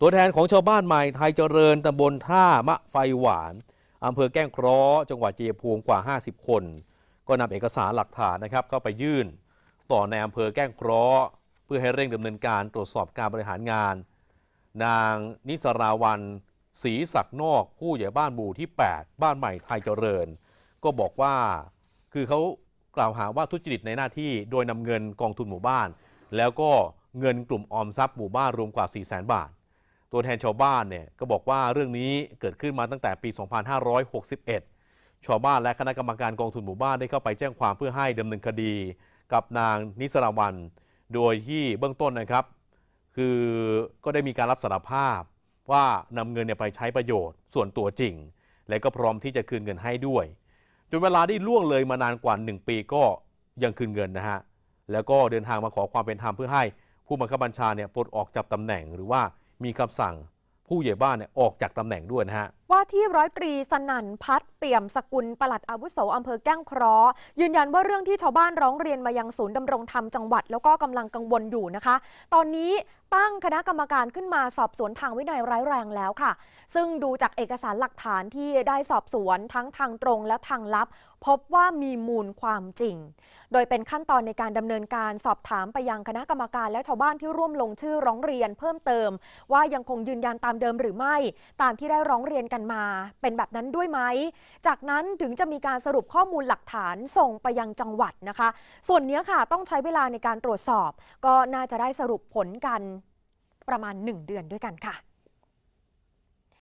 ตัวแทนของชาวบ้านใหม่ไทยเจริญตำบลท่ามะไฟหวานอำเภอแก้งเคราะห์จังหวัดเจียภูมิกว่า 50 คน ก็นำเอกสารหลักฐานนะครับเข้าไปยื่น ต่อในอำเภอแก้งเคราะห์เพื่อให้เร่งดำเนินการตรวจสอบการบริหารงาน นางนิสราวันศรีศักดิ์นอก ผู้ใหญ่บ้านหมู่ที่ 8 บ้านใหม่ไทยเจริญ ก็บอกว่าคือเขากล่าวหาว่าทุจริตในหน้าที่โดยนำเงินกองทุนหมู่บ้าน แล้วก็เงินกลุ่มออมทรัพย์หมู่บ้านรวมกว่า 4 0 0 0 0 0 บาท ตัวแทนชาวบ้านเนี่ยก็บอกว่าเรื่องนี้เกิดขึ้นมาตั้งแต่ปี 2561 ชาวบ้านและคณะกรรมการกองทุนหมู่บ้านได้เข้าไปแจ้งความเพื่อให้ดำเนินคดี กับนางนิสราวัน โดยที่เบื้องต้นนะครับ คือก็ได้มีการรับสารภาพว่านำเงินเนี่ยไปใช้ประโยชน์ส่วนตัวจริง และก็พร้อมที่จะคืนเงินให้ด้วยจนเวลาได้ล่วงเลยมานานกว่า 1 ปีก็ยังคืนเงินนะฮะแล้วก็เดินทางมาขอความเป็นธรรมเพื่อให้ผู้บังคับบัญชาเนี่ยปลดออกจากตำแหน่งหรือว่า มีคำสั่งผู้ใหญ่บ้านเนี่ยออกจากตำแหน่งด้วยนะฮะ ว่าที่ร้อยตรีสนั่นพัฒน์เปี่ยมสกุลปลัดอาวุโสอำเภอแก้งเคราะห์ยืนยันว่าเรื่องที่ชาวบ้านร้องเรียนมายังศูนย์ดำรงธรรมจังหวัด แล้วก็กำลังกังวลอยู่นะคะ ตอนนี้ตั้งคณะกรรมการขึ้นมาสอบสวนทางวินัยร้ายแรงแล้วค่ะ ซึ่งดูจากเอกสารหลักฐานที่ได้สอบสวนทั้งทางตรงและทางลับ พบว่ามีมูลความจริง โดยเป็นขั้นตอนในการดำเนินการสอบถามไปยังคณะกรรมการและชาวบ้านที่ร่วมลงชื่อร้องเรียนเพิ่มเติม ว่ายังคงยืนยันตามเดิมหรือไม่ ตามที่ได้ร้องเรียนกันมา เป็นแบบนั้นด้วยไหม จากนั้นถึงจะมีการสรุปข้อมูลหลักฐานส่งไปยังจังหวัดนะคะ ส่วนเนี้ยค่ะต้องใช้เวลาในการตรวจสอบ ก็น่าจะได้สรุปผลกันประมาณ 1 เดือนด้วยกันค่ะ